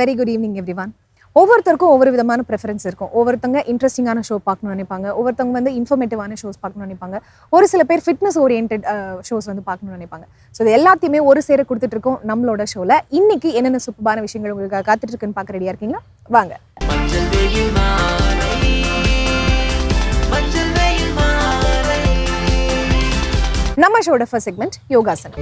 Very good evening everyone ஒவ்வொருத்தருக்கும் ஒவ்வொரு விதமான ப்ரெஃபரன்ஸ் இருக்கும். ஒவ்வொருத்தங்க இன்ட்ரெஸ்டிங்கான ஷோ பார்க்கணும்னு நினைப்பாங்க. ஒவ்வொருத்தவங்க வந்து இன்ஃபர்மேட்டிவான ஷோஸ் பார்க்கணும்னு நினைப்பாங்க. ஒரு சில பேர் ஃபிட்னஸ் ஓரியன்ட் ஷோஸ் வந்து பார்க்கணும்னு நினைப்பாங்க. ஸோ இது எல்லாத்தையுமே ஒரு சேர கொடுத்துட்டு இருக்கோம் நம்மளோட ஷோவில் இன்னைக்கு என்னென்ன சூப்பரான விஷயங்கள் உங்களுக்கு காத்துட்டு இருக்குன்னு பார்க்க ரெடியாக இருக்கீங்களா? வாங்க. நம்ம ஷோட ஃபர்ஸ்ட் செக்மெண்ட் யோகாசனம்.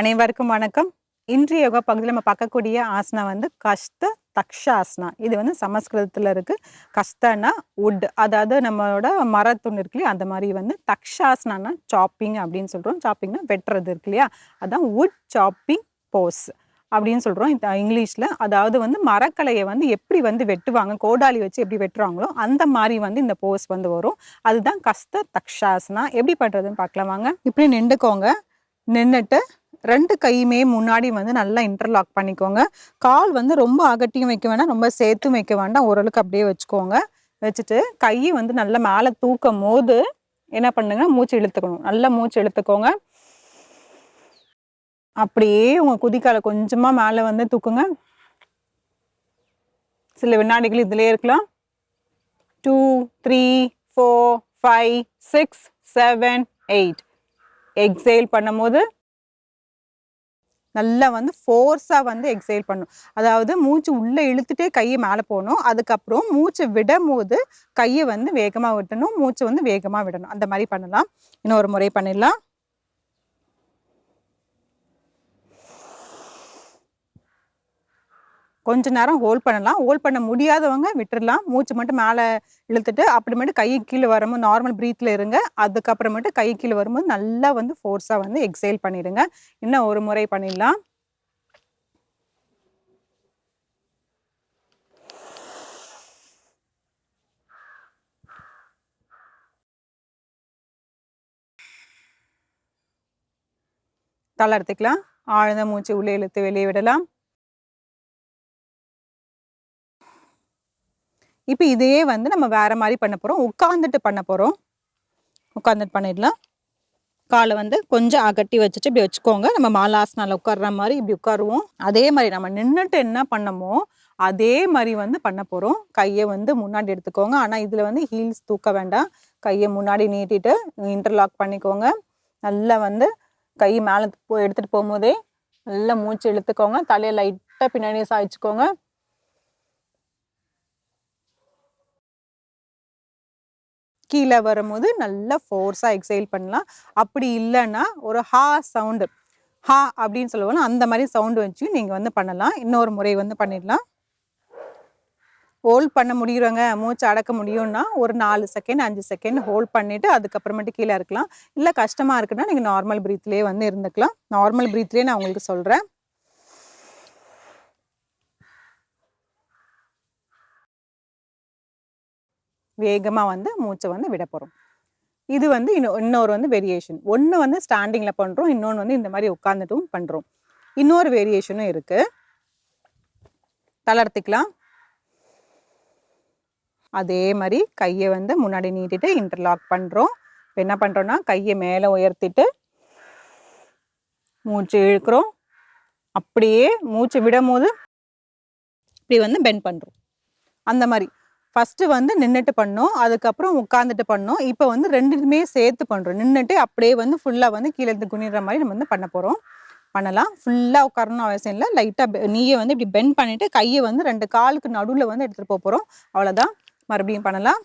அனைவருக்கும் வணக்கம். இன்றைய யோகா பகுதியில் நம்ம பார்க்கக்கூடிய ஆசனா வந்து கஷ்ட தக்ஷாசனா. இது வந்து சமஸ்கிருதத்தில் இருக்கு. கஷ்டனா உட் அதாவது நம்மளோட மரத்துண்டு இருக்கு இல்லையா? அந்த மாதிரி வந்து தக்ஷாசனானா சாப்பிங் அப்படின்னு சொல்கிறோம் சாப்பிங்னா வெட்டுறது இருக்கு இல்லையா? அதான் உட் சாப்பிங் போஸ் அப்படின்னு சொல்கிறோம் இங்கிலீஷில். அதாவது வந்து மரக்கலையை வந்து எப்படி வந்து வெட்டுவாங்க? கோடாலி வச்சு எப்படி வெட்டுறாங்களோ அந்த மாதிரி வந்து இந்த போஸ் வந்து வரும். அதுதான் கஷ்ட தக்ஷாசனா. எப்படி பண்ணுறதுன்னு பார்க்கலாம் வாங்க. இப்படி நின்றுக்கோங்க. நின்றுட்டு ரெண்டு கையுமே முன்னாடி வந்து நல்லா இன்டர்லாக் பண்ணிக்கோங்க. கால் வந்து ரொம்ப அகட்டியும் வைக்க வேண்டாம் ரொம்ப சேர்த்தும் வைக்க வேண்டாம். ஓரளவுக்கு அப்படியே வச்சுக்கோங்க. வச்சுட்டு கையை வந்து நல்லா மேலே தூக்கும் போது என்ன பண்ணுங்க? மூச்சு இழுத்துக்கணும். நல்லா மூச்சு இழுத்துக்கோங்க. அப்படியே உங்க குதிக்கால கொஞ்சமா மேலே வந்து தூக்குங்க. சில வினாடிகள் இதுலயே இருக்கலாம். Two three four five six seven eight exhale பண்ணும்போது நல்லா வந்து ஃபோர்ஸாக வந்து எக்ஸைல் பண்ணும். அதாவது மூச்சு உள்ளே இழுத்துட்டே கையை மேலே போகணும். அதுக்கப்புறம் மூச்சு விடும் போது கையை வந்து வேகமாக விட்டணும் மூச்சு வந்து வேகமாக விடணும். அந்த மாதிரி பண்ணலாம். இன்னொரு முறை பண்ணிடலாம். கொஞ்ச நேரம் ஹோல்ட் பண்ணலாம். ஹோல்ட் பண்ண முடியாதவங்க விட்டுடலாம் மூச்சு மட்டும் மேலே இழுத்துட்டு அப்புறமேட்டு கை கீழே வரும்போது நார்மல் ப்ரீத்தில் இருங்க. அதுக்கப்புறமேட்டு கை கீழே வரும்போது நல்லா வந்து ஃபோர்ஸாக வந்து எக்ஸைல் பண்ணிடுங்க. இன்னும் ஒரு முறை பண்ணிடலாம். தளர்த்திக்கலாம் ஆழ்ந்த மூச்சு உள்ளே இழுத்து வெளியே விடலாம். இப்போ இதையே வந்து நம்ம வேறு மாதிரி பண்ண போகிறோம் உட்காந்துட்டு பண்ண போகிறோம் உட்காந்துட்டு பண்ணிடலாம். காலை வந்து கொஞ்சம் அகட்டி வச்சுட்டு இப்படி வச்சுக்கோங்க. நம்ம மாலாசனால் உட்கார்ற மாதிரி இப்படி உட்காருவோம். அதே மாதிரி நம்ம நின்றுட்டு என்ன பண்ணமோ அதே மாதிரி வந்து பண்ண போகிறோம் கையை வந்து முன்னாடி எடுத்துக்கோங்க. ஆனால் இதில் வந்து ஹீல்ஸ் தூக்க வேண்டாம். கையை முன்னாடி நீட்டிட்டு இன்டர்லாக் பண்ணிக்கோங்க. நல்லா வந்து கை மேலே போ- எடுத்துகிட்டு போகும்போதே நல்லா மூச்சு இழுத்துக்கோங்க. தலையை லைட்டாக பின்னாடி சாய்ச்சிக்கோங்க. கீழே வரும்போது நல்லா ஃபோர்ஸாக எக்ஸைல் பண்ணலாம். அப்படி இல்லைன்னா ஒரு ஹா சவுண்டு ஹா அப்படின்னு சொல்லுவோம் அந்த மாதிரி சவுண்டு வச்சு நீங்கள் வந்து பண்ணலாம். இன்னொரு முறை வந்து பண்ணிடலாம். ஹோல்ட் பண்ண முடியுறவங்க மூச்சு அடக்க முடியும்னா ஒரு நாலு செகண்ட் அஞ்சு செகண்ட் ஹோல்ட் பண்ணிவிட்டு அதுக்கப்புறமேட்டு கீழே இருக்கலாம். இல்லை கஷ்டமாக இருக்குன்னா நீங்கள் நார்மல் ப்ரீத்லேயே வந்து இருந்துக்கலாம். நார்மல் ப்ரீத்லேயே நான் உங்களுக்கு சொல்கிறேன் வேகமாக வந்து மூச்சை வந்து விட போகிறோம் இது வந்து இன்னும் இன்னொரு வந்து வேரியேஷன் ஒன்று வந்து ஸ்டாண்டிங்கில் பண்ணுறோம் இன்னொன்று வந்து இந்த மாதிரி உட்காந்துட்டும் பண்ணுறோம் இன்னொரு வேரியேஷனும் இருக்குது தளர்த்திக்கலாம். அதே மாதிரி கையை வந்து முன்னாடி நீட்டிட்டு இன்டர்லாக் பண்ணுறோம் இப்போ என்ன பண்ணுறோன்னா கையை மேலே உயர்த்திட்டு மூச்சு இழுக்கிறோம். அப்படியே மூச்சு விடும் போது இப்படி வந்து பெண்ட் பண்ணுறோம் அந்த மாதிரி. ஃபர்ஸ்ட் வந்து நின்றுட்டு பண்ணோம். அதுக்கப்புறம் உட்காந்துட்டு பண்ணோம். இப்போ வந்து ரெண்டுமே சேர்த்து பண்ணுறோம் நின்றுட்டு அப்படியே வந்து ஃபுல்லாக வந்து கீழே இருந்து மாதிரி நம்ம வந்து பண்ண போகிறோம் பண்ணலாம். ஃபுல்லாக உட்காரணும் அவசியம் இல்லை. லைட்டாக நீயே வந்து இப்படி பெண்ட் பண்ணிவிட்டு கையை வந்து ரெண்டு காலுக்கு நடுவில் வந்து எடுத்துகிட்டு போக போகிறோம் அவ்வளோதான் மறுபடியும் பண்ணலாம்.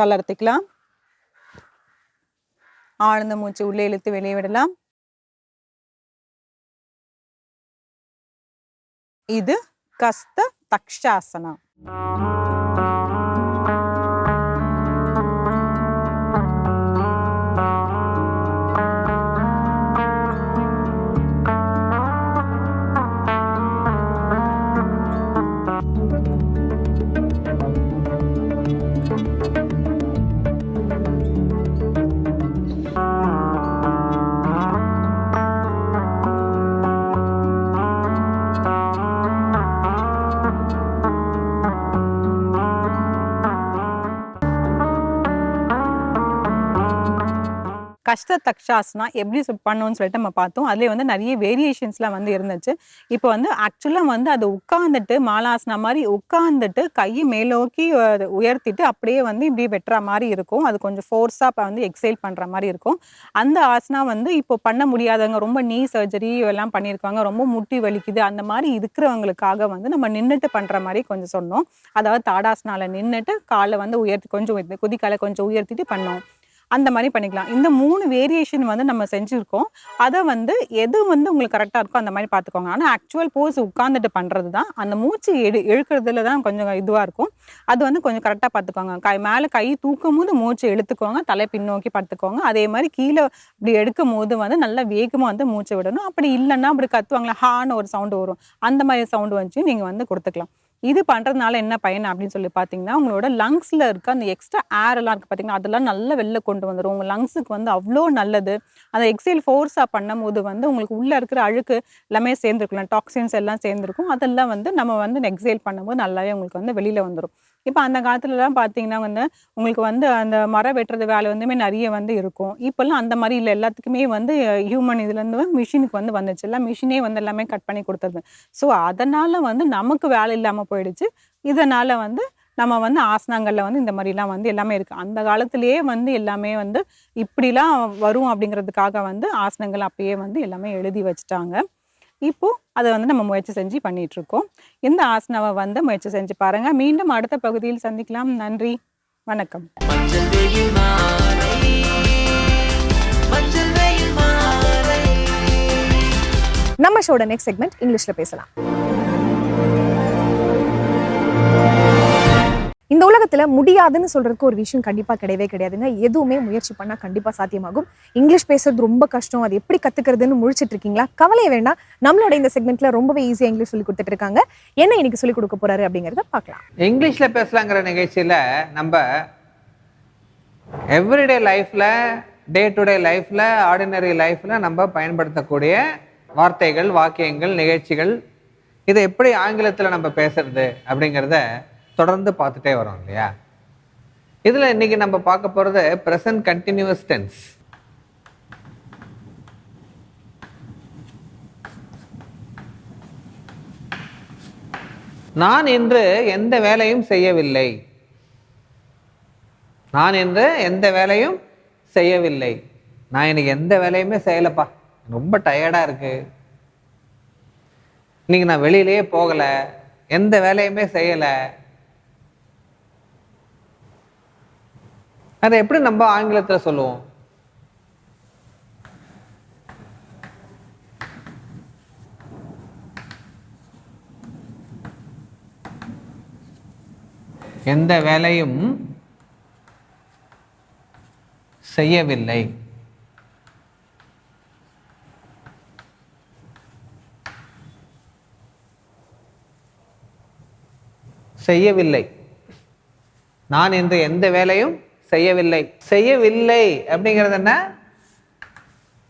தளர்த்திக்கலாம். ஆழ்ந்த மூச்சு உள்ளே இழுத்து வெளியே விடலாம். இது கஸ்த தக்ஷாசனம். கஷ்ட தக்ஷாஸ்னா எப்படி பண்ணணும்னு சொல்லிட்டு நம்ம பார்த்தோம். அதுலேயே வந்து நிறைய வேரியேஷன்ஸ்லாம் வந்து இருந்துச்சு. இப்போ வந்து ஆக்சுவலாக வந்து அது உட்காந்துட்டு மாலாசனா மாதிரி உட்காந்துட்டு கையை மேலோக்கி உயர்த்திட்டு அப்படியே வந்து இப்படி வெட்டுற மாதிரி இருக்கும். அது கொஞ்சம் ஃபோர்ஸாக வந்து எக்ஸைல் பண்ணுற மாதிரி இருக்கும். அந்த ஆசனா வந்து இப்போ பண்ண முடியாதவங்க ரொம்ப நீ சர்ஜரி எல்லாம் பண்ணியிருக்காங்க ரொம்ப முட்டி வலிக்குது அந்த மாதிரி இருக்கிறவங்களுக்காக வந்து நம்ம நின்றுட்டு பண்ணுற மாதிரி கொஞ்சம் சொன்னோம். அதாவது தாடாசனால நின்றுட்டு காலை வந்து உயர்த்தி கொஞ்சம் குதிக்காலை கொஞ்சம் உயர்த்திட்டு பண்ணோம். அந்த மாதிரி பண்ணிக்கலாம். இந்த மூணு வேரியேஷன் வந்து நம்ம செஞ்சுருக்கோம். அதை வந்து எது வந்து உங்களுக்கு கரெக்டாக இருக்கோ அந்த மாதிரி பார்த்துக்கோங்க ஆனால் ஆக்சுவல் போஸ் உட்காந்துட்டு பண்ணுறது தான். அந்த மூச்சு எடு இழுக்கிறதுல தான் கொஞ்சம் இதுவாக இருக்கும். அது வந்து கொஞ்சம் கரெக்டாக பார்த்துக்கோங்க கை மேலே கை தூக்கும் போது மூச்சு இழுத்துக்கோங்க. தலை பின்னோக்கி பார்த்துக்கோங்க அதே மாதிரி கீழே இப்படி எடுக்கும் போது வந்து நல்லா வேகமாக வந்து மூச்சை விடணும். அப்படி இல்லைன்னா அப்படி கத்துவாங்களா ஹான்னு ஒரு சவுண்டு வரும். அந்த மாதிரி சவுண்டு வந்துச்சு நீங்கள் வந்து கொடுத்துக்கலாம். இது பண்ணுறதுனால என்ன பயன் அப்படின்னு சொல்லி பார்த்தீங்கன்னா உங்களோட லங்ஸில் இருக்க அந்த எக்ஸ்ட்ரா ஏர் எல்லாம் இருக்குது பார்த்தீங்கன்னா அதெல்லாம் நல்லா வெளில கொண்டு வந்துடும் உங்கள் லங்ஸுக்கு வந்து அவ்வளோ நல்லது. அந்த எக்ஸைல் ஃபோர்ஸாக பண்ணும்போது வந்து உங்களுக்கு உள்ளே இருக்கிற அழுக்கு எல்லாமே சேர்ந்துருக்கலாம். டாக்ஸின்ஸ் எல்லாம் சேர்ந்துருக்கும். அதெல்லாம் வந்து நம்ம வந்து எக்ஸைல் பண்ணும்போது நல்லாவே உங்களுக்கு வந்து வெளியில் வந்துடும் இப்போ அந்த காலத்துலலாம் பார்த்தீங்கன்னா வந்து உங்களுக்கு வந்து அந்த மரம் வெட்டுறது வேலை வந்துமே நிறைய வந்து இருக்கும். இப்போல்லாம் அந்த மாதிரி இல்லை. எல்லாத்துக்குமே வந்து ஹியூமன் இதுலேருந்து மிஷினுக்கு வந்து வந்துச்சு. எல்லாம் மிஷினே வந்து எல்லாமே கட் பண்ணி கொடுத்துருது ஸோ அதனால் வந்து நமக்கு வேலை இல்லாமல் போயிடுச்சு. இதனால் வந்து நம்ம வந்து ஆசனங்களில் வந்து இந்த மாதிரிலாம் வந்து எல்லாமே இருக்குது அந்த காலத்திலேயே வந்து எல்லாமே வந்து இப்படிலாம் வரும் அப்படிங்கிறதுக்காக வந்து ஆசனங்கள் அப்பயே வந்து எல்லாமே எழுதி வச்சுட்டாங்க. இப்போ அதை வந்து நம்ம முயற்சி செஞ்சு பண்ணிட்டு இருக்கோம் இந்த ஆசனாவை வந்து முயற்சி செஞ்சு பாருங்க. மீண்டும் அடுத்த பகுதியில் சந்திக்கலாம். நன்றி. வணக்கம். நம்ம ஷோட நெக்ஸ்ட் செக்மெண்ட் இங்கிலீஷ்ல பேசலாம். இந்த உலகத்துல முடியாதுன்னு சொல்றதுக்கு ஒரு விஷயம் கண்டிப்பா கிடையவே கிடையாதுங்க. எதுவுமே முயற்சி பண்ணா கண்டிப்பா சாத்தியமாகும். இங்கிலீஷ் பேசுறது ரொம்ப கஷ்டம். அது எப்படி கத்துக்கிறதுன்னு முழிச்சிட்டு இருக்கீங்களா? கவலையை வேண்டாம். நம்மளோட இந்த செக்மெண்ட்ல ரொம்பவே ஈஸியாக இங்கிலீஷ் சொல்லி கொடுத்துட்டு இருக்காங்க. என்ன இன்னைக்கு சொல்லி கொடுக்க போறாரு அப்படிங்கறத பார்க்கலாம். இங்கிலீஷில் பேசலாங்கிற நிகழ்ச்சியில் நம்ம எவ்ரிடே லைஃப்பில் டே டு டே லைஃப்பில் ஆர்டினரி லைஃப்பில் நம்ம பயன்படுத்தக்கூடிய வார்த்தைகள் வாக்கியங்கள் நிகழ்ச்சிகள் இதை எப்படி ஆங்கிலத்தில் நம்ம பேசுறது அப்படிங்கிறத தொடர்ந்து பார்த்துட்டே வரோம் இல்லையா? இதில் இன்னைக்கு நம்ம பார்க்க போகிறது ப்ரெசன்ட் கண்டினியூஸ் டென்ஸ் நான் இன்று எந்த வேலையும் செய்யவில்லை. நான் இன்று எந்த வேலையும் செய்யவில்லை. நான் இன்னைக்கு எந்த வேலையுமே செய்யலப்பா. ரொம்ப டயர்டாக இருக்கு. இன்னைக்கு நான் வெளியிலேயே போகலை. எந்த வேலையுமே செய்யலை. அதை எப்படி நம்ம ஆங்கிலத்தில் சொல்லுவோம்? எந்த வேலையும் செய்யவில்லை. செய்யவில்லை. நான் இன்று எந்த வேலையும் செய்யவில்லை. செய்யவில்லை அப்படிங்கிறது என்ன?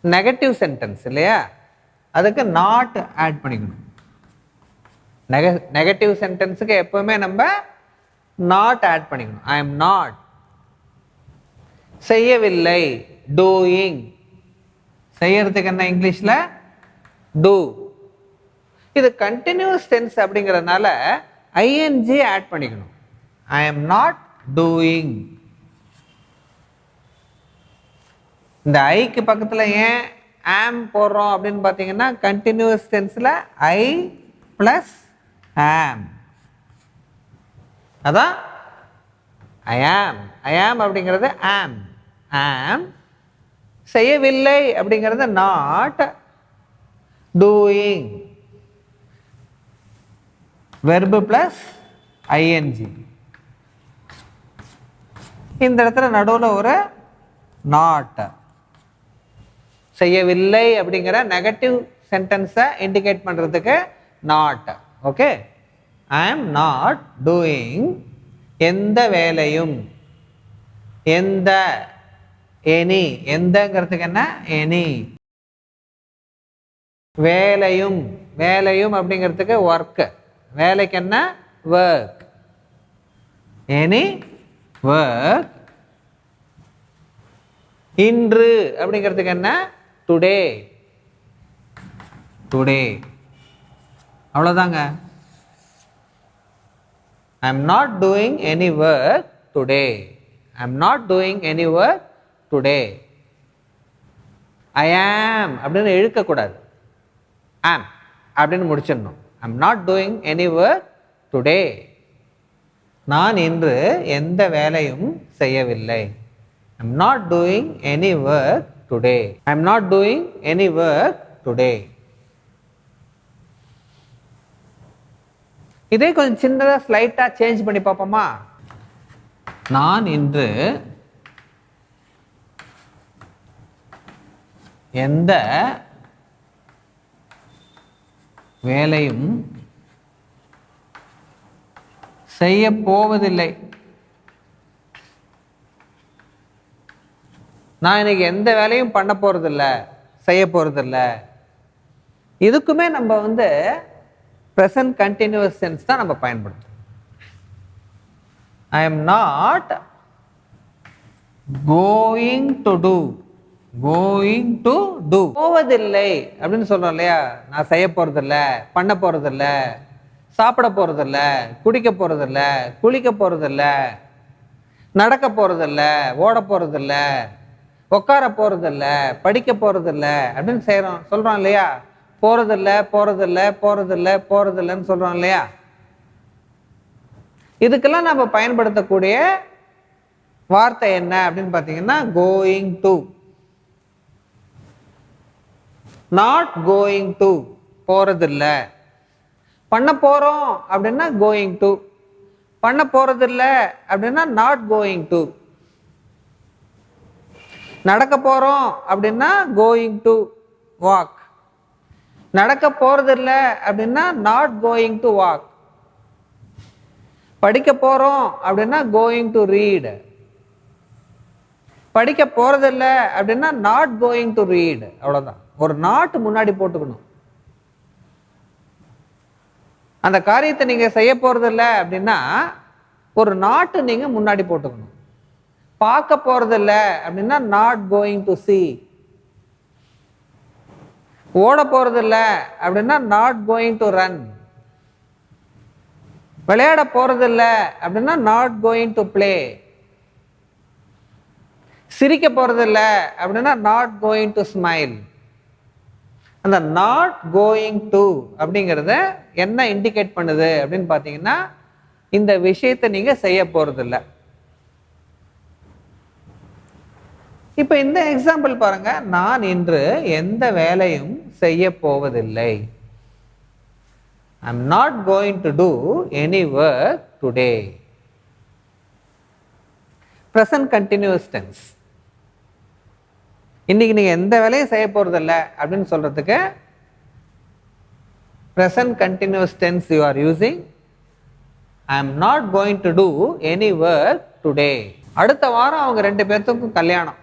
நெகட்டிவ் சென்டென்ஸ் இல்லையா? அதுக்கு நாட் ஆட் பண்ணிக்கணும். நெக நெகட்டிவ் சென்டென்ஸுக்கு எப்பவுமே நம்ம நாட் ஆட் பண்ணிக்கணும். ஐ எம் நாட் செய்யவில்லை. டூயிங் செய்யறதுக்கு என்ன இங்கிலீஷில்? டூ இது கண்டினியூஸ் டென்ஸ் அப்படிங்கிறதுனால ஐஎன்ஜி ஆட் பண்ணிக்கணும். ஐ எம் நாட் டூயிங் இந்த ஐக்கு பக்கத்தில் ஏன் ஆம் போடுறோம் அப்படின்னு பார்த்தீங்கன்னா கண்டினியூஸ் டென்ஸில் ஐ ப்ளஸ் ஆம் அதான் ஐ ஆம் ஐ ஆம் அப்படிங்கிறது ஆம் ஆம் செய்யவில்லை அப்படிங்கிறது not doing verb plus I N G இந்த இடத்துல நடுவில் ஒரு நாட் செய்யவில்லை அப்படிங்கிற நெகட்டிவ் சென்டென்ஸை இண்டிகேட் பண்ணுறதுக்கு not okay I am not doing எந்த வேலையும். எந்த எனி எந்தங்கிறதுக்கு என்ன? எனி வேலையும். வேலையும் அப்படிங்கிறதுக்கு ஒர்க்கு வேலைக்கு என்ன? ஒர்க் எனி ஒர்க் இன்று அப்படிங்கிறதுக்கு என்ன? டுடே டுடே அவ்வளோதாங்க I am not doing any work today I am not doing any work today I am அப்படின்னு இழுக்கக்கூடாது ஆம் அப்படின்னு முடிச்சிடணும். I am not doing any work today நான் இன்று எந்த வேலையும் செய்யவில்லை. I am not doing any work today I am not doing any work today இதே கொஞ்சம் சின்னதாக ஸ்லைட்டாக சேஞ்ச் பண்ணி பார்ப்போமா? நான் இன்று எந்த வேலையும் செய்ய போவதில்லை. நான் இன்னைக்கு எந்த வேலையும் பண்ண போகிறதில்ல செய்ய போகிறதில்ல இதுக்குமே நம்ம வந்து ப்ரெசன்ட் கண்டினியூஸ் சென்ஸ் தான் நம்ம பயன்படுத்தும் I am not going to do going to do போவதில்லை அப்படின்னு சொல்கிறோம் இல்லையா? நான் செய்ய போகிறதில்ல பண்ண போகிறதில்ல சாப்பிட போகிறதில்ல குடிக்க போகிறதில்ல குளிக்க போகிறதில்ல நடக்க போகிறதில்ல ஓட போகிறதில்ல உட்கார போகிறதில்ல படிக்க போகிறதில்ல அப்படின்னு செய்கிறோம் சொல்கிறோம் இல்லையா? போகிறதில்ல போகிறதில்ல போகிறதில்ல போகிறதில்லன்னு சொல்கிறோம் இல்லையா? இதுக்கெல்லாம் நம்ம பயன்படுத்தக்கூடிய வார்த்தை என்ன அப்படின்னு பார்த்தீங்கன்னா going to not going to போகிறதில்ல பண்ண போகிறோம் அப்படின்னா கோயிங் டு பண்ண போகிறதில்ல அப்படின்னா நாட் கோயிங் டு நடக்க போகிறோம் அப்படின்னா கோயிங் டு வாக் நடக்க போறதில்ல அப்படின்னா நாட் கோயிங் டு வாக் படிக்க போகிறோம் அப்படின்னா கோயிங் டு ரீடு படிக்க போறதில்ல அப்படின்னா நாட் கோயிங் டு ரீட் அவ்வளோதான் ஒரு நாட்டு முன்னாடி போட்டுக்கணும். அந்த காரியத்தை நீங்கள் செய்ய போறதில்ல அப்படின்னா ஒரு நாட்டு நீங்கள் முன்னாடி போட்டுக்கணும். பார்க்க போறதில்ல அப்படின்னா நாட் கோயிங் டு சி ஓட போறதில்ல அப்படின்னா நாட் கோயிங் டு ரன் விளையாட போறதில்ல அப்படின்னா நாட் கோயிங் டு ப்ளே சிரிக்க போறதில்ல அப்படின்னா நாட் கோயிங் டு ஸ்மைல் அந்த நாட் கோயிங் டு அப்படிங்கிறத என்ன இண்டிகேட் பண்ணுது அப்படின்னு பார்த்தீங்கன்னா இந்த விஷயத்தை நீங்கள் செய்ய போறதில்ல. இப்போ இந்த எக்ஸாம்பிள் பாருங்க. நான் இன்று எந்த வேலையும் செய்ய போவதில்லை. I am not going to do any work today present continuous tense இன்னைக்கு நீங்க எந்த வேலையும் செய்ய போறதில்ல அப்படின்னு சொல்றதுக்கு present continuous tense you are using I am not going to do any work today அடுத்த வாரம் அவங்க ரெண்டு பேர்த்துக்கும் கல்யாணம்.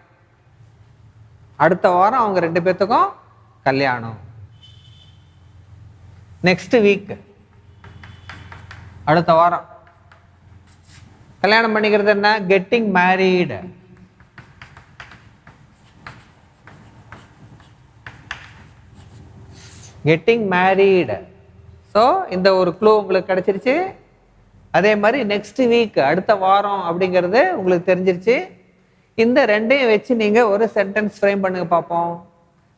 அடுத்த வாரம் அவங்க ரெண்டு பேர்த்துக்கும் கல்யாணம். நெக்ஸ்ட் வீக் அடுத்த வாரம். கல்யாணம் பண்ணிக்கிறது என்ன? Getting married getting married so இந்த ஒரு க்ளூ உங்களுக்கு கிடச்சிருச்சு. அதே மாதிரி நெக்ஸ்ட் வீக் அடுத்த வாரம் அப்படிங்கிறது உங்களுக்கு தெரிஞ்சிருச்சு. இந்த ரெண்டையும் வச்சு நீங்கள் ஒரு சென்டென்ஸ் ஃப்ரேம் பண்ணுங்க பார்ப்போம்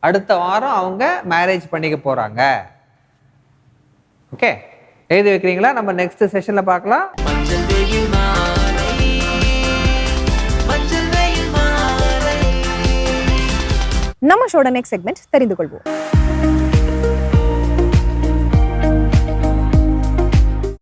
அடுத்த வாரம் அவங்க மேரேஜ் பண்ணிக்க போகிறாங்க ஓகே எழுதி வைக்கிறீங்களா? நம்ம நெக்ஸ்ட் செஷனில் பார்க்கலாம். நம்ம ஷோட நெக்ஸ்ட் செக்மெண்ட் தெரிந்து கொள்வோம்.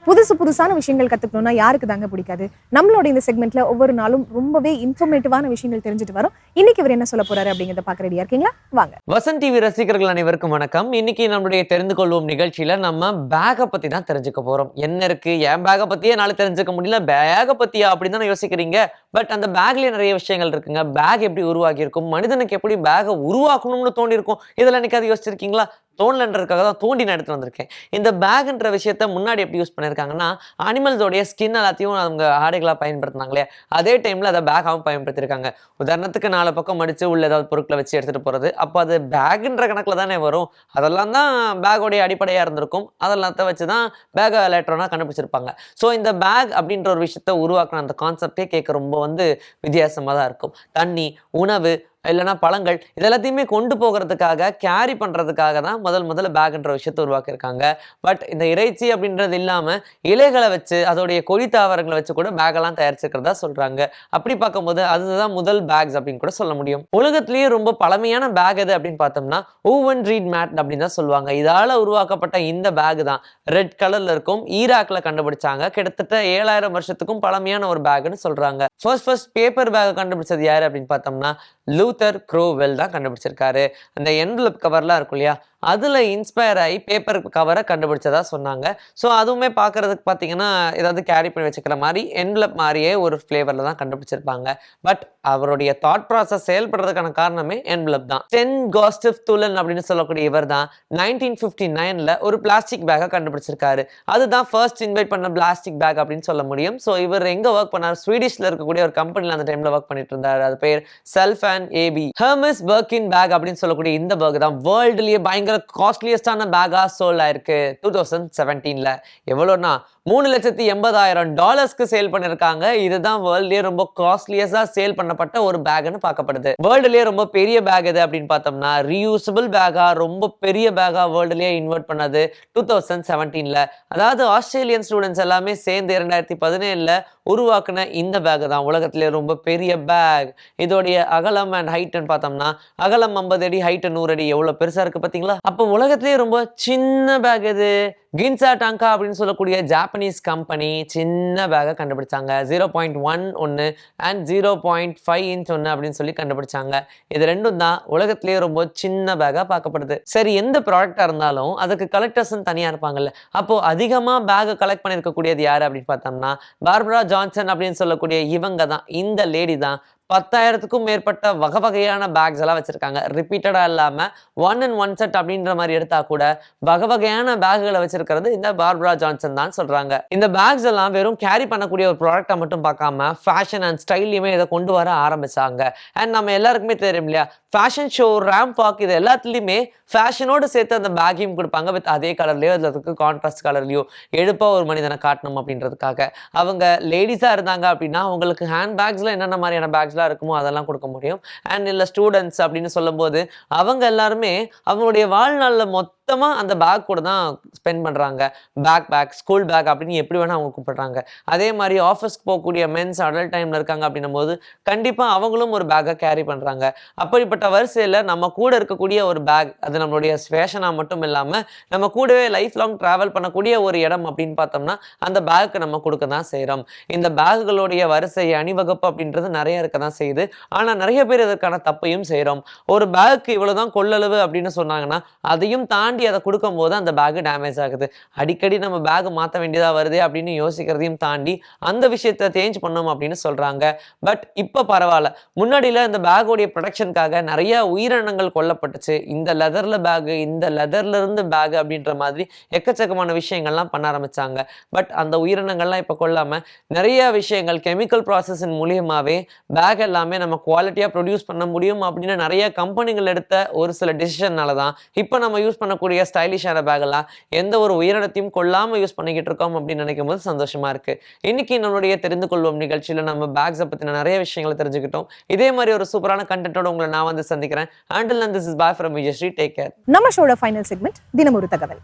புதுசு புதுசான விஷயங்கள் கத்துக்கணும்னா யாருக்கு தாங்க பிடிக்காது? நம்மளோட இந்த செக்மெண்ட்ல ஒவ்வொரு நாளும் ரொம்பவே இன்ஃபர்மேட்டிவான விஷயங்கள் தெரிஞ்சுட்டு வரோம். இன்னைக்கு இவர் என்ன சொல்ல போறாரு அப்படிங்கறத பாக்க ரெடியா இருக்கீங்களா? வாங்க. வசந்த் டிவி ரசிகர்கள் அனைவருக்கும் வணக்கம். இன்னைக்கு நம்மளுடைய தெரிந்து கொள்வோம் நிகழ்ச்சியில நம்ம பேக்கை பத்தி தான் தெரிஞ்சுக்க போறோம். என்ன இருக்கு? என் பேகை பத்தியே என்னால தெரிஞ்சுக்க முடியல? பேகை பத்தியா அப்படின்னு தானே யோசிக்கிறீங்க. பட் அந்த பேக்லயே நிறைய விஷயங்கள் இருக்குங்க. பேக் எப்படி உருவாக்கி இருக்கும்? மனிதனுக்கு எப்படி பேகை உருவாக்கணும்னு தோணி இருக்கும்? இதெல்லாம் என்னைக்காவது யோசிச்சிருக்கீங்களா? தோணலன்றதுக்காக தான் தோண்டி நான் வந்திருக்கேன். இந்த பேக்ன்ற விஷயத்த முன்னாடி எப்படி யூஸ் பண்ணியிருக்காங்கன்னா அனிமல்ஸோடைய ஸ்கின் எல்லாத்தையும் அவங்க ஆடைகளாக பயன்படுத்தினாங்களே அதே டைமில் அதை பேக்காகவும் பயன்படுத்தியிருக்காங்க. உதாரணத்துக்கு நாலு பக்கம் மடித்து உள்ள ஏதாவது பொருட்களை வச்சு எடுத்துகிட்டு போகிறது அப்போ அது பேகுன்ற கணக்கில் தானே வரும். அதெல்லாம் தான் பேகோடைய அடிப்படையாக இருந்திருக்கும். அதெல்லாத்த வச்சு தான் பேக்கை லேட்டராக கண்டுபிடிச்சிருப்பாங்க. ஸோ இந்த பேக் அப்படின்ற ஒரு விஷயத்த உருவாக்கின அந்த கான்செப்டே கேட்க ரொம்ப வந்து வித்தியாசமாக தான் இருக்கும். தண்ணி உணவு இல்லைனா பழங்கள் இது எல்லாத்தையுமே கொண்டு போகிறதுக்காக கேரி பண்ணுறதுக்காக தான் முதல் முதல்ல பேக்ன்ற விஷயத்தை உருவாக்கியிருக்காங்க. பட் இந்த இறைச்சி அப்படின்றது இல்லாமல் இலைகளை வச்சு அதோடைய கொடி தாவரங்களை வச்சு கூட பேக்கெல்லாம் தயாரிச்சிருக்கிறதா சொல்கிறாங்க அப்படி பார்க்கும்போது அதுதான் முதல் பேக்ஸ் அப்படின்னு கூட சொல்ல முடியும். உலகத்திலேயே ரொம்ப பழமையான பேக் எது அப்படின்னு பார்த்தோம்னா ஓவன் ரீட் மேட் அப்படின்னு தான் சொல்லுவாங்க. இதால் உருவாக்கப்பட்ட இந்த பேக் தான். ரெட் கலரில் இருக்கும் ஈராக்கில் கண்டுபிடிச்சாங்க. கிட்டத்தட்ட ஏழாயிரம் வருஷத்துக்கும் பழமையான ஒரு பேக்னு சொல்கிறாங்க ஃபர்ஸ்ட் ஃபர்ஸ்ட் பேப்பர் பேக்கை கண்டுபிடிச்சது யார் அப்படின்னு பார்த்தோம்னா லூத்தர் க்ரோவெல் தான் கண்டுபிடிச்சிருக்காரு. அந்த என்வலப் கவர்லாம் இருக்கும் இல்லையா? அதில் இன்ஸ்பயர் ஆகி பேப்பர் கவரை கண்டுபிடிச்சதா சொன்னாங்க. ஸோ அதுவுமே பார்க்குறதுக்கு பார்த்தீங்கன்னா ஏதாவது கேரி பண்ணி வச்சுக்கிற மாதிரி என்வலப் மாதிரியே ஒரு ஃப்ளேவரில் தான் கண்டுபிடிச்சிருப்பாங்க. பட் அவருடைய தாட் ப்ராசஸ் செயல்படுறதுக்கான காரணமே என்வலப் தான். டென் காஸ்டிவ் துலன் அப்படின்னு சொல்லக்கூடிய இவர் தான் நைன்டீன் ஃபிஃப்டி நைனில் ஒரு பிளாஸ்டிக் பேக்கை கண்டுபிடிச்சிருக்காரு. அதுதான் ஃபர்ஸ்ட் இன்வைட் பண்ண பிளாஸ்டிக் பேக் அப்படின்னு சொல்ல முடியும். ஸோ இவர் எங்கே ஒர்க் பண்ணார்? ஸ்வீடிஷில் இருக்கக்கூடிய ஒரு கம்பெனியில் அந்த டைமில் ஒர்க் பண்ணிட்டு இருந்தார். அது பேர் self and A B Hermes Birkin bag அப்படின்னு சொல்லக்கூடிய இந்த பேக் தான். வேர்ல்டுலேயே பயங்கர காஸ்ட்லியஸ்டான பேக்காக சோல் ஆயிருக்கு. டூ தௌசண்ட் செவன்டீனில் எவ்வளோனா மூணு லட்சத்தி எண்பதாயிரம் டாலர்ஸ்க்கு சேல் பண்ணியிருக்காங்க இதுதான் வேர்ல்ட்லயே ரொம்ப காஸ்ட்லியஸா சேல் பண்ணப்பட்ட ஒரு பேக்னு பார்க்கப்படுது. வேர்ல்டுலேயே ரொம்ப பெரிய பேக் எது அப்படின்னு பார்த்தோம்னா ரீயூசபிள் பேக்கா ரொம்ப பெரிய பேக்கா வேர்ல்டுலேயே இன்வெர்ட் பண்ணது டூ தௌசண்ட் செவன்டீனில் அதாவது ஆஸ்திரேலியன் ஸ்டூடெண்ட்ஸ் எல்லாமே சேர்ந்து இரண்டாயிரத்தி பதினேழில் உருவாக்குன இந்த பேக் தான். உலகத்திலே ரொம்ப பெரிய பேக் இதோடைய அகலம் அண்ட் ஹைட்னு பார்த்தோம்னா அகலம் ஐம்பது அடி ஹைட் நூறு அடி. எவ்வளோ பெருசாக இருக்குது பார்த்தீங்களா? அப்போ உலகத்திலேயே ரொம்ப சின்ன பேக் இது கின்சா டாங்கா அப்படின்னு சொல்லக்கூடிய ஜாப்பனீஸ் கம்பெனி சின்ன பேக்கை கண்டுபிடிச்சாங்க. ஜீரோ பாயிண்ட் ஒன் ஒன்று and zero point five inch ஒன்று அப்படின்னு சொல்லி கண்டுபிடிச்சாங்க. இது ரெண்டும் தான் உலகத்திலேயே ரொம்ப சின்ன பேக்காக பார்க்கப்படுது. சரி எந்த ப்ராடக்டாக இருந்தாலும் அதுக்கு கலெக்டர்ஸ்னு தனியாக இருப்பாங்கல்ல. அப்போது அதிகமாக பேக்கை கலெக்ட் பண்ணியிருக்கக்கூடியது யார் அப்படின்னு பார்த்தோம்னா பார்பரா ஜான்சன் அப்படின்னு சொல்லக்கூடிய இவங்க தான். இந்த லேடி தான் பத்தாயிரத்துக்கும் மேற்பட்ட வகை வகையான பேக்ஸ் எல்லாம் வச்சிருக்காங்க. ரிப்பீட்டடாக இல்லாமல் ஒன் அண்ட் ஒன் செட் அப்படின்ற மாதிரி எடுத்தா கூட வகை வகையான பேக்குகளை வச்சிருக்கிறது இந்த பார்பரா ஜான்சன் தான் சொல்றாங்க. இந்த பேக்ஸ் எல்லாம் வெறும் கேரி பண்ணக்கூடிய ஒரு ப்ராடக்ட்டை மட்டும் பார்க்காம ஃபேஷன் அண்ட் ஸ்டைல்லையுமே இதை கொண்டு வர ஆரம்பிச்சாங்க. அண்ட் நம்ம எல்லாருக்குமே தெரியும் இல்லையா ஃபேஷன் ஷோ ரேம்ப் வாக் இது எல்லாத்துலேயுமே ஃபேஷனோடு சேர்த்து அந்த பேக்கையும் கொடுப்பாங்க வித் அதே கலர்லேயோ அதில் அதுக்கு கான்ட்ராஸ்ட் கலர்லையோ எழுப்பாக ஒரு மனிதனை காட்டணும் அப்படின்றதுக்காக. அவங்க லேடிஸாக இருந்தாங்க அப்படின்னா அவங்களுக்கு ஹேண்ட் பேக்ஸில் என்னென்ன மாதிரியான பேக்ஸ் பேக்ஸ்லாம் இருக்குமோ அதெல்லாம் கொடுக்க முடியும். அண்ட் இல்லை ஸ்டூடெண்ட்ஸ் அப்படின்னு சொல்லும்போது அவங்க எல்லாருமே அவங்களுடைய வாழ்நாளில் மொத்த மொத்தமாக அந்த பேக் கூட தான் ஸ்பெண்ட் பண்ணுறாங்க பேக் பேக் ஸ்கூல் பேக் அப்படின்னு எப்படி வேணால் அவங்க கூப்பிடுறாங்க. அதே மாதிரி ஆஃபீஸ்க்கு போகக்கூடிய மென்ஸ் அடல்ட் டைமில் இருக்காங்க அப்படின்னும் போது கண்டிப்பாக அவங்களும் ஒரு பேக்கை கேரி பண்ணுறாங்க அப்படிப்பட்ட வரிசையில் நம்ம கூட இருக்கக்கூடிய ஒரு பேக் அது நம்மளுடைய ஃபேஷனாக மட்டும் இல்லாமல் நம்ம கூடவே லைஃப் லாங் ட்ராவல் பண்ணக்கூடிய ஒரு இடம் அப்படின்னு பார்த்தோம்னா அந்த பேக்கு நம்ம கொடுக்க தான் செய்கிறோம் இந்த பேக்குகளுடைய வரிசை அணிவகுப்பு அப்படின்றது நிறைய இருக்க தான் செய்யுது. ஆனால் நிறைய பேர் இதற்கான தப்பையும் செய்கிறோம் ஒரு பேக்கு இவ்வளோ தான் கொள்ளளவு அப்படின்னு சொன்னாங்கன்னா அதையும் தாண்டி தாண்டி அதை கொடுக்கும்போது அந்த பேக்கு டேமேஜ் ஆகுது. அடிக்கடி நம்ம பேக் மாற்ற வேண்டியதாக வருது அப்படின்னு யோசிக்கிறதையும் தாண்டி அந்த விஷயத்தை சேஞ்ச் பண்ணோம் அப்படின்னு சொல்கிறாங்க பட் இப்போ பரவாயில்ல. முன்னாடியில் இந்த பேக்கோடைய ப்ரொடக்ஷனுக்காக நிறைய உயிரினங்கள் கொல்லப்பட்டுச்சு. இந்த லெதரில் பேகு இந்த லெதர்ல இருந்து பேக் அப்படின்ற மாதிரி எக்கச்சக்கமான விஷயங்கள்லாம் பண்ண ஆரம்பிச்சாங்க. பட் அந்த உயிரினங்கள்லாம் இப்போ கொல்லாமல் நிறைய விஷயங்கள் கெமிக்கல் ப்ராசஸின் மூலியமாகவே பேக் எல்லாமே நம்ம குவாலிட்டியாக ப்ரொடியூஸ் பண்ண முடியும் அப்படின்னு நிறைய கம்பெனிகள் எடுத்த ஒரு சில டிசிஷன்னால தான் இப்போ நம்ம யூஸ் பண்ண இருக்கக்கூடிய ஸ்டைலிஷான பேக்கெல்லாம் எந்த ஒரு உயிரினத்தையும் கொல்லாமல் யூஸ் பண்ணிக்கிட்டு இருக்கோம் அப்படின்னு நினைக்கும் போது சந்தோஷமா இருக்கு. இன்னைக்கு நம்மளுடைய தெரிந்து கொள்வோம் நிகழ்ச்சியில் நம்ம பேக்ஸை பற்றின நிறைய விஷயங்களை தெரிஞ்சுக்கிட்டோம். இதே மாதிரி ஒரு சூப்பரான கண்டென்ட்டோட உங்களை நான் வந்து சந்திக்கிறேன். Until and this is bye from Vijayashree take care நம்ம ஷோட ஃபைனல் செக்மெண்ட் தினமொரு தகவல்.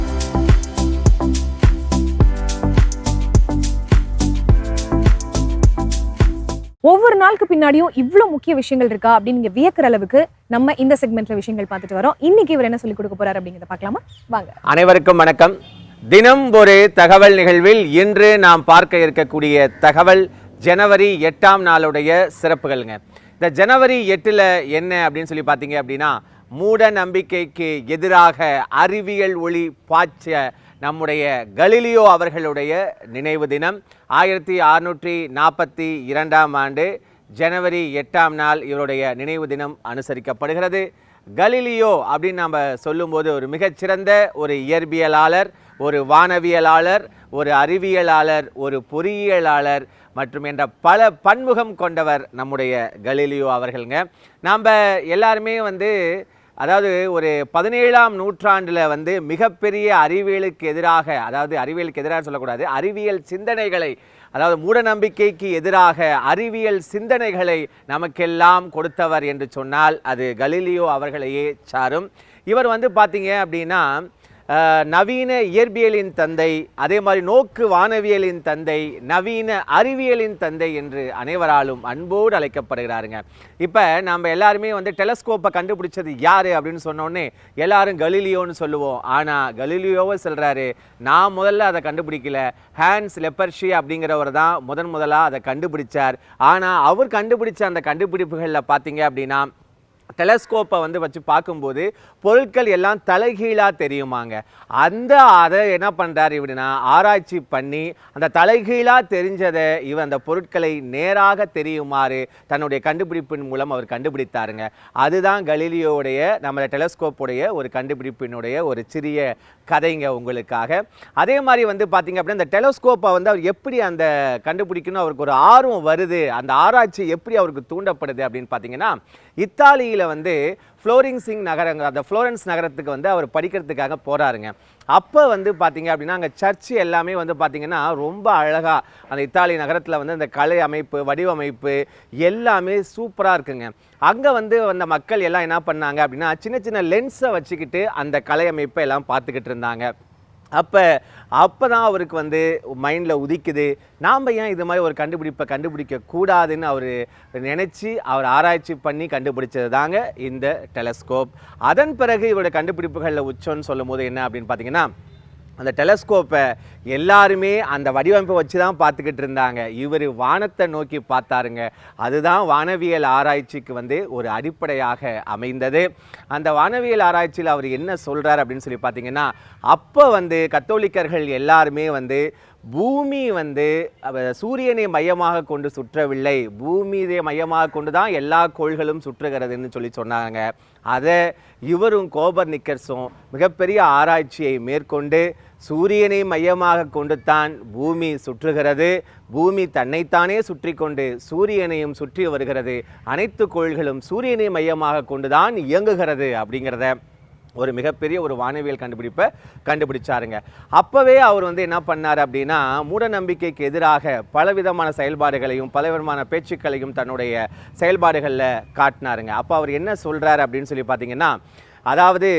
ஒவ்வொரு நாளுக்கு பின்னாடியும் இவ்வளோ முக்கிய விஷயங்கள் இருக்கா அப்படின்னு நீங்க வியக்கிற அளவுக்கு நம்ம இந்த செக்மெண்ட்ல விஷயங்கள் பார்த்துட்டு வரோம். இன்னைக்கு இவர் என்ன சொல்லி கொடுக்க போறாரு அப்படிங்கிறத பார்க்கலாமா? வாங்க. அனைவருக்கும் வணக்கம். தினம் ஒரு தகவல் நிகழ்வில் இன்று நாம் பார்க்க இருக்கக்கூடிய தகவல் ஜனவரி எட்டாம் நாளுடைய சிறப்புகள்ங்க. இந்த ஜனவரி எட்டில் என்ன அப்படின்னு சொல்லி பார்த்தீங்க அப்படின்னா மூட நம்பிக்கைக்கு எதிராக அறிவியல் ஒளி பாய்ச்ச நம்முடைய கலிலியோ அவர்களுடைய நினைவு தினம். ஆயிரத்தி அறுநூற்றி நாற்பத்தி இரண்டாம் ஆண்டு ஜனவரி எட்டாம் நாள் இவருடைய நினைவு தினம் அனுசரிக்கப்படுகிறது. கலிலியோ அப்படின்னு நம்ம சொல்லும்போது ஒரு மிகச்சிறந்த ஒரு இயற்பியலாளர் ஒரு வானவியலாளர் ஒரு அறிவியலாளர் ஒரு பொறியியலாளர் மற்றும் என்ற பல பன்முகம் கொண்டவர் நம்முடைய கலீலியோ அவர்களுங்க. நாம் எல்லாருமே வந்து அதாவது ஒரு பதினேழாம் நூற்றாண்டில் வந்து மிகப்பெரிய அறிவியலுக்கு எதிராக அதாவது அறிவியலுக்கு எதிராக சொல்லக்கூடாது அறிவியல் சிந்தனைகளை அதாவது மூடநம்பிக்கைக்கு எதிராக அறிவியல் சிந்தனைகளை நமக்கெல்லாம் கொடுத்தவர் என்று சொன்னால் அது கலீலியோ அவர்களையே சாரும். இவர் வந்து பார்த்தீங்க அப்படின்னா நவீன இயற்பியலின் தந்தை அதே மாதிரி நோக்கு வானவியலின் தந்தை நவீன அறிவியலின் தந்தை என்று அனைவராலும் அன்போடு அழைக்கப்படுகிறாருங்க. இப்போ நம்ம எல்லாருமே வந்து டெலஸ்கோப்பை கண்டுபிடிச்சது யார் அப்படின்னு சொன்னோடனே எல்லாரும் கலிலியோன்னு சொல்லுவோம். ஆனால் கலிலியோவை சொல்கிறாரு நான் முதல்ல அதை கண்டுபிடிக்கல. ஹேன்ஸ் லெப்பர்ஷி அப்படிங்கிறவர் தான் முதன் முதலாக அதை கண்டுபிடிச்சார். ஆனால் அவர் கண்டுபிடிச்ச அந்த கண்டுபிடிப்புகளில் பார்த்தீங்க அப்படின்னா டெலஸ்கோப்பை வந்து வச்சு பார்க்கும்போது பொருட்கள் எல்லாம் தலைகீழாக தெரியுமாங்க. அந்த அதை என்ன பண்ணுறாரு இப்படின்னா ஆராய்ச்சி பண்ணி அந்த தலைகீழாக தெரிஞ்சதை இவன் அந்த பொருட்களை நேராக தெரியுமாறு தன்னுடைய கண்டுபிடிப்பின் மூலம் அவர் கண்டுபிடித்தாருங்க. அதுதான் கலீலியோடைய நம்ம டெலஸ்கோப்புடைய ஒரு கண்டுபிடிப்பினுடைய ஒரு சிறிய கதைங்க உங்களுக்காக. அதே மாதிரி வந்து பார்த்திங்க அப்படின்னா இந்த டெலஸ்கோப்பை வந்து அவர் எப்படி அந்த கண்டுபிடிக்கணும் அவருக்கு ஒரு ஆர்வம் வருது அந்த ஆராய்ச்சி எப்படி அவருக்கு தூண்டப்படுது அப்படின்னு பார்த்தீங்கன்னா இத்தாலியில் வந்து ஃப்ளோரிங் சிங் நகரங்க அந்த ஃப்ளோரன்ஸ் நகரத்துக்கு வந்து அவர் படிக்கிறதுக்காக போகிறாருங்க அப்போ வந்து பார்த்தீங்க அப்படின்னா அங்கே சர்ச்சு எல்லாமே வந்து பார்த்திங்கன்னா ரொம்ப அழகாக அந்த இத்தாலி நகரத்தில் வந்து அந்த கலை அமைப்பு வடிவமைப்பு எல்லாமே சூப்பராக இருக்குங்க. அங்கே வந்து அந்த மக்கள் எல்லாம் என்ன பண்ணாங்க அப்படின்னா சின்ன சின்ன லென்ஸை வச்சுக்கிட்டு அந்த கலை அமைப்பை எல்லாம் பார்த்துக்கிட்டு இருந்தாங்க. அப்போ அப்போ தான் அவருக்கு வந்து மைண்டில் உதிக்குது. நாம் ஏன் இது மாதிரி ஒரு கண்டுபிடிப்பை கண்டுபிடிக்க கூடாதுன்னு அவர் நினச்சி அவர் ஆராய்ச்சி பண்ணி கண்டுபிடிச்சது தாங்க இந்த டெலஸ்கோப் அதன் பிறகு இவருடைய கண்டுபிடிப்புகளில் உச்சம்னு சொல்லும்போது என்ன அப்படின்னு பார்த்தீங்கன்னா அந்த டெலஸ்கோப்பை எல்லாருமே அந்த வடிவமைப்பை வச்சு தான் பார்த்துக்கிட்டு இருந்தாங்க. இவர் வானத்தை நோக்கி பார்த்தாருங்க. அதுதான் வானவியல் ஆராய்ச்சிக்கு வந்து ஒரு அடிப்படையாக அமைந்தது. அந்த வானவியல் ஆராய்ச்சியில் அவர் என்ன சொல்கிறார் அப்படின்னு சொல்லி பார்த்தீங்கன்னா அப்போ வந்து கத்தோலிக்கர்கள் எல்லாருமே வந்து பூமி வந்து சூரியனை மையமாக கொண்டு சுற்றவில்லை. பூமியை மையமாக கொண்டு தான் எல்லா கோள்களும் சுற்றுகிறதுன்னு சொல்லி சொன்னாங்க. அதை இவரும் கோபர் நிக்கர்ஸும் மிகப்பெரிய ஆராய்ச்சியை மேற்கொண்டு சூரியனை மையமாக கொண்டு தான் பூமி சுற்றுகிறது. பூமி தன்னைத்தானே சுற்றி கொண்டு சூரியனையும் சுற்றி வருகிறது. அனைத்து கோள்களும் சூரியனை மையமாக கொண்டு தான் இயங்குகிறது அப்படிங்கிறத ஒரு மிகப்பெரிய ஒரு வானவியல் கண்டுபிடிப்பை கண்டுபிடிச்சாருங்க. அப்போவே அவர் வந்து என்ன பண்ணார் அப்படின்னா மூடநம்பிக்கைக்கு எதிராக பலவிதமான செயல்பாடுகளையும் பலவிதமான பேச்சுக்களையும் தன்னுடைய செயல்பாடுகளில் காட்டினாருங்க. அப்போ அவர் என்ன சொல்கிறார் அப்படின்னு சொல்லி பார்த்தீங்கன்னா அதாவது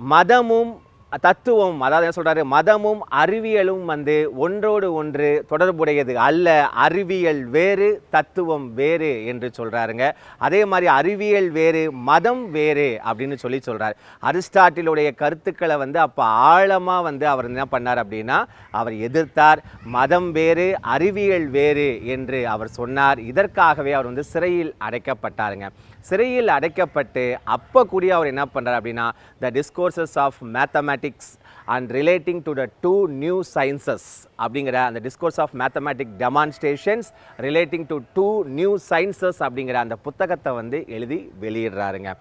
மதமும் தத்துவம் அதாவது என்ன சொல்கிறாரு மதமும் அறிவியலும் வந்து ஒன்றோடு ஒன்று தொடர்புடையது அல்ல. அறிவியல் வேறு தத்துவம் வேறு என்று சொல்கிறாருங்க அதே மாதிரி அறிவியல் வேறு மதம் வேறு அப்படின்னு சொல்லி சொல்கிறார் அரிஸ்டாட்டிலுடைய கருத்துக்களை வந்து அப்போ ஆழமாக வந்து அவர் என்ன பண்ணார் அப்படின்னா அவர் எதிர்த்தார். மதம் வேறு அறிவியல் வேறு என்று அவர் சொன்னார். இதற்காகவே அவர் வந்து சிறையில் அடைக்கப்பட்டாருங்க. சிறையில் அடைக்கப்பட்டு அப்போ கூடிய அவர் என்ன பண்ணுறார் அப்படின்னா the discourses of mathematics and relating to the two new sciences அப்படிங்கிற அந்த discourse of mathematic demonstrations relating to two new sciences அப்படிங்கிற அந்த புத்தகத்தை வந்து எழுதி வெளியிடுறாருங்க.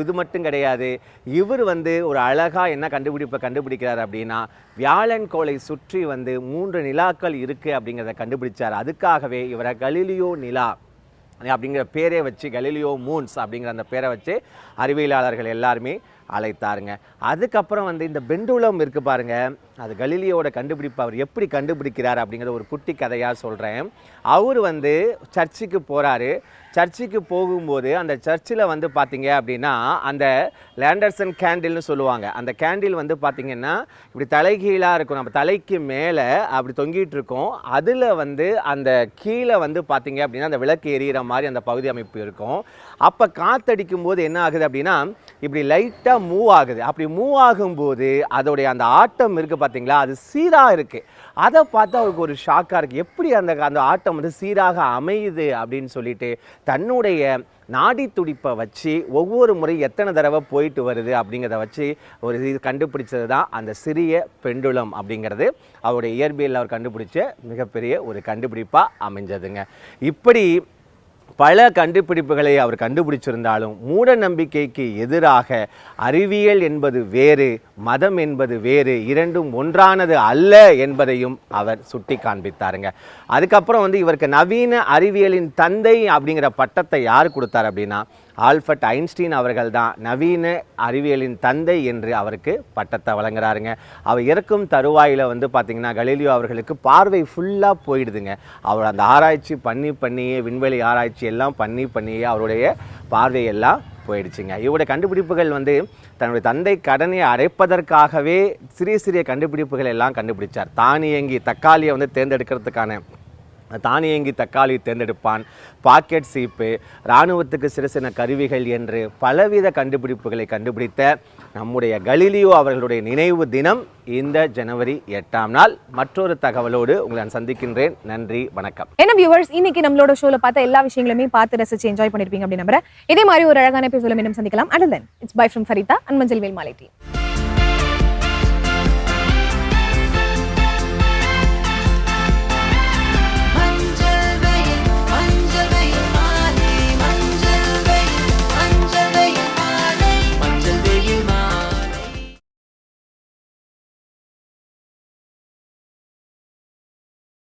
இது மட்டும் கிடையாது இவர் வந்து ஒரு அழகாக என்ன கண்டுபிடிப்பை கண்டுபிடிக்கிறார் அப்படின்னா வியாழன் கோளை சுற்றி வந்து மூன்று நிலாக்கள் இருக்குது அப்படிங்கிறத கண்டுபிடிச்சார். அதுக்காகவே இவரை கலிலியோ நிலா அப்படிங்கிற பேரே வச்சு கலீலியோ மூன்ஸ் அப்படிங்கிற அந்த பேரை வச்சு அறிவியலாளர்கள் எல்லாருமே அழைத்தாருங்க. அதுக்கப்புறம் வந்து இந்த பெண்டுலம் இருக்குது பாருங்க. அது கலீலியோட கண்டுபிடிப்பு அவர் எப்படி கண்டுபிடிக்கிறார் அப்படிங்கிற ஒரு குட்டி கதையாக சொல்கிறேன் அவர் வந்து சர்ச்சுக்கு போகிறாரு சர்ச்சுக்கு போகும்போது அந்த சர்ச்சில் வந்து பார்த்தீங்க அப்படின்னா அந்த லேண்டர்சன் கேண்டில்னு சொல்லுவாங்க. அந்த கேண்டில் வந்து பார்த்திங்கன்னா இப்படி தலைகீழாக இருக்கும். நம்ம தலைக்கு மேலே அப்படி தொங்கிட்டு இருக்கோம். அதில் வந்து அந்த கீழே வந்து பார்த்தீங்க அப்படின்னா அந்த விளக்கு எரியிற மாதிரி அந்த பகுதி அமைப்பு இருக்கும். அப்போ காற்றடிக்கும் போது என்ன ஆகுது அப்படின்னா இப்படி லைட்டாக மூவ் ஆகுது. அப்படி மூவ் ஆகும்போது அதோடைய அந்த ஆட்டம் இருக்குது பார்த்தீங்களா அது சீராக இருக்குது அதை பார்த்து அவருக்கு ஒரு ஷாக்காக இருக்குது எப்படி அந்த அந்த ஆட்டம் வந்து சீராக அமையுது அப்படின்னு சொல்லிட்டு தன்னுடைய நாடி துடிப்பை வச்சு ஒவ்வொரு முறை எத்தனை தடவை போயிட்டு வருது அப்படிங்கிறத வச்சு ஒரு இது கண்டுபிடிச்சது தான் அந்த சிறிய பெண்டுலம் அப்படிங்கிறது. அவருடைய இயற்பியலில் அவர் கண்டுபிடிச்ச மிகப்பெரிய ஒரு கண்டுபிடிப்பாக அமைஞ்சதுங்க. இப்படி பல கண்டுபிடிப்புகளை அவர் கண்டுபிடிச்சிருந்தாலும் மூட நம்பிக்கைக்கு எதிராக அறிவியல் என்பது வேறு மதம் என்பது வேறு இரண்டும் ஒன்றானது அல்ல என்பதையும் அவர் சுட்டி காண்பித்தாருங்க அதுக்கப்புறம் வந்து இவருக்கு நவீன அறிவியலின் தந்தை அப்படிங்கிற பட்டத்தை யார் கொடுத்தார் அப்படின்னா ஆல்பர்ட் ஐன்ஸ்டீன் அவர்கள் தான் நவீன அறிவியலின் தந்தை என்று அவருக்கு பட்டத்தை வழங்குறாருங்க. அவர் இறக்கும் தருவாயில் வந்து பார்த்திங்கன்னா கலீலியோ அவர்களுக்கு பார்வை ஃபுல்லாக போயிடுதுங்க. அவர் அந்த ஆராய்ச்சி பண்ணி பண்ணியே விண்வெளி ஆராய்ச்சி எல்லாம் பண்ணி பண்ணியே அவருடைய பார்வையெல்லாம் போயிடுச்சுங்க. இவருடைய கண்டுபிடிப்புகள் வந்து தன்னுடைய தந்தை கடனை அடைப்பதற்காகவே சிறிய சிறிய கண்டுபிடிப்புகள் எல்லாம் கண்டுபிடிச்சார். தானியங்கி தக்காளியை வந்து தேர்ந்தெடுக்கிறதுக்கான தானியங்கி தக்காளி தேர்ந்தெடுப்பான் பாக்கெட் சீப்பு இராணுவத்துக்கு சிறு சின்ன கருவிகள் என்று பலவித கண்டுபிடிப்புகளை கண்டுபிடித்த நம்முடைய கலிலியோ அவர்களுடைய நினைவு தினம் இந்த ஜனவரி எட்டாம் நாள். மற்றொரு தகவலோடு உங்களை நான் சந்திக்கின்றேன். நன்றி வணக்கம். என்ன வியூவர்ஸ் இன்னைக்கு நம்மளோட ஷோல பார்த்த எல்லா விஷயங்களுமே பார்த்து ரசிச்சு என்ஜாய் பண்ணிருப்பீங்க அப்படின்னு நம்புறேன். இதே மாதிரி ஒரு அழகான எபிசோட மீண்டும் சந்திக்கலாம். And then it's bye from Farida and மஞ்சள் வேல் மாலை டீம்